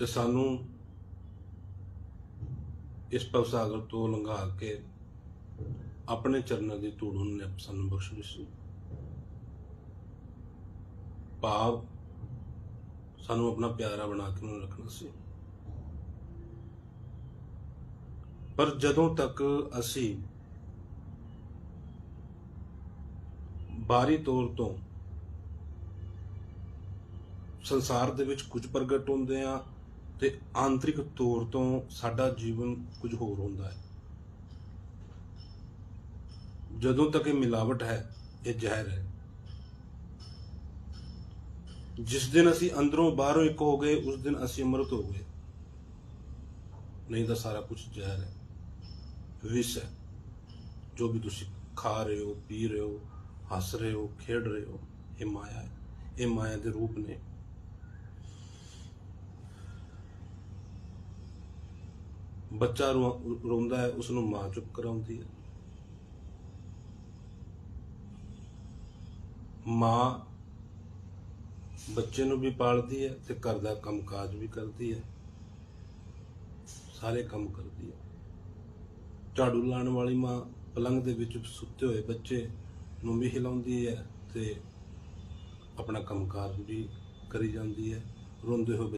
ਤੇ ਸਾਨੂੰ ਇਸ ਭਵਸਾਗਰ ਤੋਂ ਲੰਘਾ ਕੇ ਆਪਣੇ ਚਰਨਾਂ ਦੀ ਧੂੜ ਉਹਨਾਂ ਨੇ ਸਾਨੂੰ ਬਖਸ਼ੀ ਸੀ ਭਾਵ ਸਾਨੂੰ ਆਪਣਾ ਪਿਆਰਾ ਬਣਾ ਕੇ ਉਹਨੂੰ ਰੱਖਣਾ ਸੀ। ਪਰ ਜਦੋਂ ਤੱਕ ਅਸੀਂ ਬਾਹਰੀ ਤੌਰ ਤੋਂ ਸੰਸਾਰ ਦੇ ਵਿੱਚ ਕੁਝ ਪ੍ਰਗਟ ਹੁੰਦੇ ਆ ਤੇ ਆਂਤਰਿਕ ਤੌਰ ਤੋਂ ਸਾਡਾ ਜੀਵਨ ਕੁਝ ਹੋਰ ਹੁੰਦਾ ਹੈ। ਜਦੋਂ ਤੱਕ ਇਹ ਮਿਲਾਵਟ ਹੈ, ਇਹ ਜ਼ਹਿਰ ਹੈ। ਜਿਸ ਦਿਨ ਅਸੀਂ ਅੰਦਰੋਂ ਬਾਹਰੋਂ ਇੱਕ ਹੋ ਗਏ, ਉਸ ਦਿਨ ਅਸੀਂ ਅੰਮ੍ਰਿਤ ਹੋ ਗਏ। ਨਹੀਂ ਤਾਂ ਸਾਰਾ ਕੁਝ ਜ਼ਹਿਰ ਹੈ। ਵਿਸ਼ ਹੈ। ਜੋ ਵੀ ਤੁਸੀਂ ਖਾ ਰਹੇ ਹੋ, ਪੀ ਰਹੇ ਹੋ, ਹੱਸ ਰਹੇ ਹੋ, ਖੇਡ ਰਹੇ ਹੋ, ਇਹ ਮਾਇਆ ਹੈ। ਇਹ ਮਾਇਆ ਦੇ ਰੂਪ ਨੇ। ਬੱਚਾ ਰੋ- ਰੋਂਦਾ ਹੈ ਉਸ ਨੂੰ ਮਾਂ ਚੁੱਪ ਕਰਾਉਂਦੀ ਹੈ। ਮਾਂ ਬੱਚੇ ਨੂੰ ਵੀ ਪਾਲਦੀ ਹੈ ਤੇ ਘਰ ਦਾ ਕੰਮਕਾਜ ਵੀ ਕਰਦੀ ਹੈ। ਸਾਰੇ ਕੰਮ ਕਰਦੀ ਹੈ। ਝਾੜੂ ਲਾਉਣ ਵਾਲੀ ਮਾਂ ਪਲੰਗ ਦੇ ਵਿੱਚ ਸੁੱਤੇ ਹੋਏ ਬੱਚੇ ਨੂੰ ਵੀ ਹਿਲਾਉਂਦੀ ਹੈ ਤੇ ਆਪਣਾ ਕੰਮਕਾਰ ਵੀ ਕਰੀ ਜਾਂਦੀ ਹੈ। ਰੋਂਦੇ ਹੋਏ